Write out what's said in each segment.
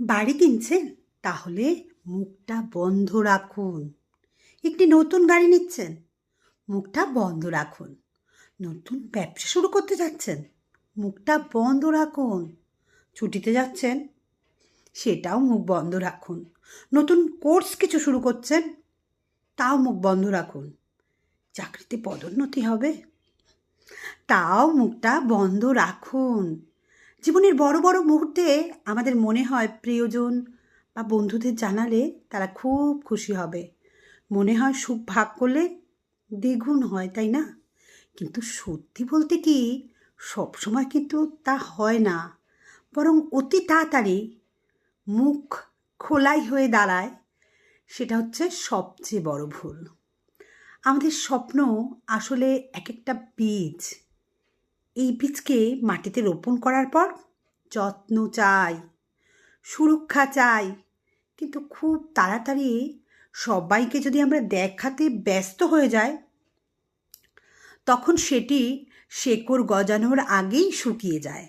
বাড়ি কিনছেন? তাহলে মুখটা বন্ধ রাখুন। একটি নতুন গাড়ি নিচ্ছেন। মুখটা বন্ধ রাখুন। নতুন ব্যবসা শুরু করতে যাচ্ছেন। মুখটা বন্ধ রাখুন। ছুটিতে যাচ্ছেন। সেটাও মুখ বন্ধ রাখুন। নতুন কোর্স কিছু শুরু করছেন। তাও মুখ বন্ধ রাখুন। চাকরিতে পদোন্নতি হবে। তাও মুখটা বন্ধ রাখুন। জীবনের বড় বড় মুহূর্তে আমাদের মনে হয় প্রিয়জন বা বন্ধুদের জানালে তারা খুব খুশি হবে। মনে হয় সুখ ভাগ করলে দ্বিগুণ হয়, তাই না? কিন্তু সত্যি বলতে কি সবসময় কিন্তু তা হয় না। বরং অতি তাড়াতাড়ি মুখ খোলাই হয়ে দাঁড়ায়, সেটা হচ্ছে সবচেয়ে বড় ভুল। আমাদের স্বপ্ন আসলে এক একটা বীজ। এই বীজকে মাটিতে রোপণ করার পর যত্ন চাই, সুরক্ষা চাই। কিন্তু খুব তাড়াতাড়ি সবাইকে যদি আমরা দেখাতে ব্যস্ত হয়ে যাই, তখন সেটি শেকড় গজানোর আগেই শুকিয়ে যায়।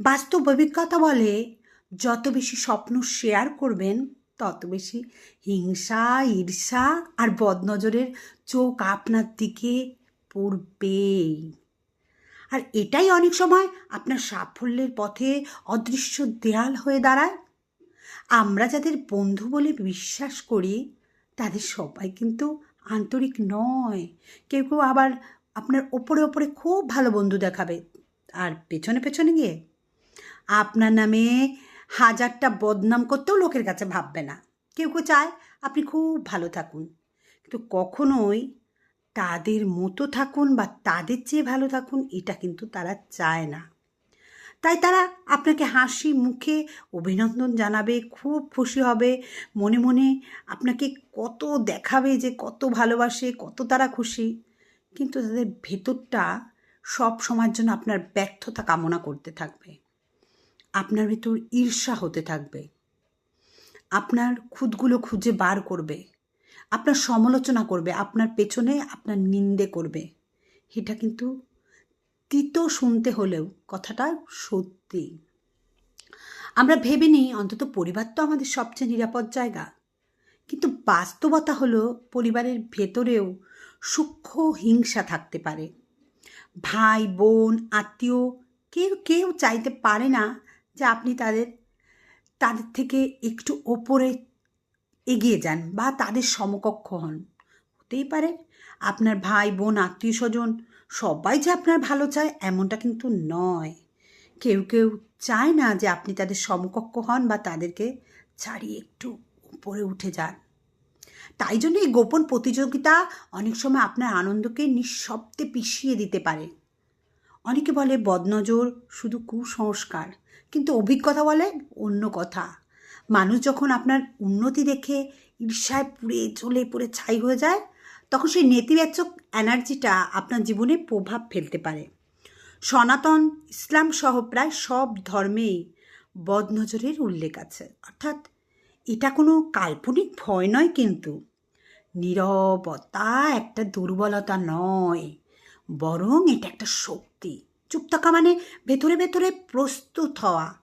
বাস্তব অভিজ্ঞতা বলে যত বেশি স্বপ্ন শেয়ার করবেন, তত বেশি হিংসা, ঈর্ষা আর বদনজরের চোখ আপনার দিকে পড়বেই। আর এটাই অনেক সময় আপনার সাফল্যের পথে অদৃশ্য দেয়াল হয়ে দাঁড়ায়। আমরা যাদের বন্ধু বলে বিশ্বাস করি, তাদের সবাই কিন্তু আন্তরিক নয়। কেউ কেউ আবার আপনার ওপরে ওপরে খুব ভালো বন্ধু দেখাবে, আর পেছনে পেছনে গিয়ে। আপনার নামে হাজারটা বদনাম করতেও লোকের কাছে ভাববে না। কেউ কেউ চায় আপনি খুব ভালো থাকুন। কিন্তু কখনোই তাদের মতো থাকুন বা তাদের চেয়ে ভালো থাকুন, এটা কিন্তু তারা চায় না। তাই তারা আপনাকে হাসি, মুখে অভিনন্দন জানাবে, খুব খুশি হবে। মনে মনে আপনাকে কত দেখাবে যে কত ভালোবাসে, কত তারা খুশি। কিন্তু তাদের ভেতরটা সব সময়ের জন্য আপনার ব্যর্থতা কামনা করতে থাকবে। আপনার ভেতর ঈর্ষা হতে থাকবে। আপনার খুদগুলো খুঁজে বার করবে। আপনার সমালোচনা করবে, আপনার পেছনে আপনার নিন্দে করবে। এটা কিন্তু তিতো শুনতে হলেও কথাটা সত্যি। আমরা ভেবে নিই, অন্তত পরিবার তো আমাদের সবচেয়ে নিরাপদ জায়গা। কিন্তু বাস্তবতা হলো পরিবারের ভেতরেও সূক্ষ্ম হিংসা থাকতে পারে। ভাই, বোন, আত্মীয় কেউ কেউ চাইতে পারে না যে আপনি তাদের তাদের থেকে একটু ওপরে এগিয়ে যান বা তাদের সমকক্ষ হন। হতেই পারে আপনার ভাই, বোন, আত্মীয় স্বজন সবাই যে আপনার ভালো চায় এমনটা কিন্তু নয়। কেউ কেউ চায় না যে আপনি তাদের সমকক্ষ হন বা তাদেরকে ছাড়িয়ে একটু উপরে উঠে যান। তাই জন্য এই গোপন প্রতিযোগিতা অনেক সময় আপনার আনন্দকে নিঃশব্দে পিষিয়ে দিতে পারে। অনেকে বলে বদনজর শুধু কুসংস্কার, কিন্তু অভিজ্ঞতা বলে অন্য কথা। মানুষ যখন আপনার উন্নতি দেখে ঈর্ষায় পুড়ে চলে, পুড়ে ছাই হয়ে যায়, তখন সেই নেতিবাচক এনার্জিটা আপনার জীবনে প্রভাব ফেলতে পারে। সনাতন ইসলাম সহ প্রায় সব ধর্মেই বদনজরের উল্লেখ আছে। অর্থাৎ এটা কোনো কাল্পনিক ভয় নয় কিন্তু। নিরবতা একটা দুর্বলতা নয়, বরং এটা একটা শক্তি। চুপ থাকা মানে ভেতরে ভেতরে প্রস্তুত হওয়া।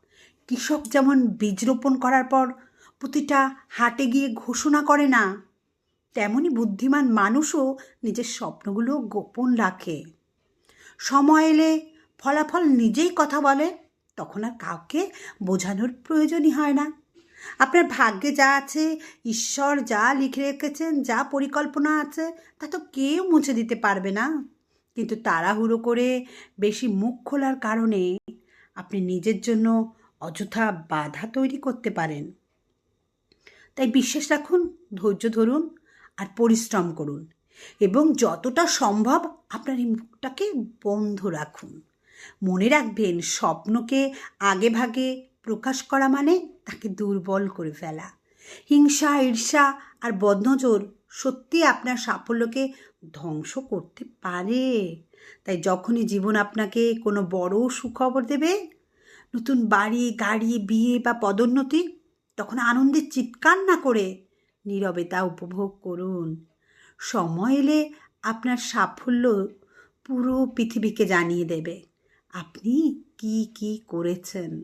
কৃষক যেমন বীজ রোপণ করার পর প্রতিটা হাটে গিয়ে ঘোষণা করে না তেমনই বুদ্ধিমান মানুষও নিজের স্বপ্নগুলো গোপন রাখে। সময় এলে ফলাফল নিজেই কথা বলে, তখন আর কাউকে বোঝানোর প্রয়োজনই হয় না। আপনার ভাগ্যে যা আছে, ঈশ্বর যা লিখে রেখেছেন, যা পরিকল্পনা আছে, তা তো কেউ মুছে দিতে পারবে না। কিন্তু তাড়াহুড়ো করে বেশি মুখ খোলার কারণে আপনি নিজের জন্য অযথা বাধা তৈরি করতে পারেন। তাই বিশ্বাস রাখুন, ধৈর্য ধরুন আর পরিশ্রম করুন এবং যতটা সম্ভব আপনার এই মুখটাকে বন্ধ রাখুন। মনে রাখবেন, স্বপ্নকে আগে ভাগে প্রকাশ করা মানে তাকে দুর্বল করে ফেলা। হিংসা, ঈর্ষা আর বদনজর সত্যি আপনার সাফল্যকে ধ্বংস করতে পারে। তাই যখনই জীবন আপনাকে কোনো বড় সুখবর দেবে নতুন বাড়ি, গাড়ি, বিয়ে বা পদোন্নতি? তখন আনন্দের চিৎকার না করে নীরবে তা উপভোগ করুন। সময় এলে আপনার সাফল্য পুরো পৃথিবীকে জানিয়ে দেবে। আপনি কি কি করেছেন?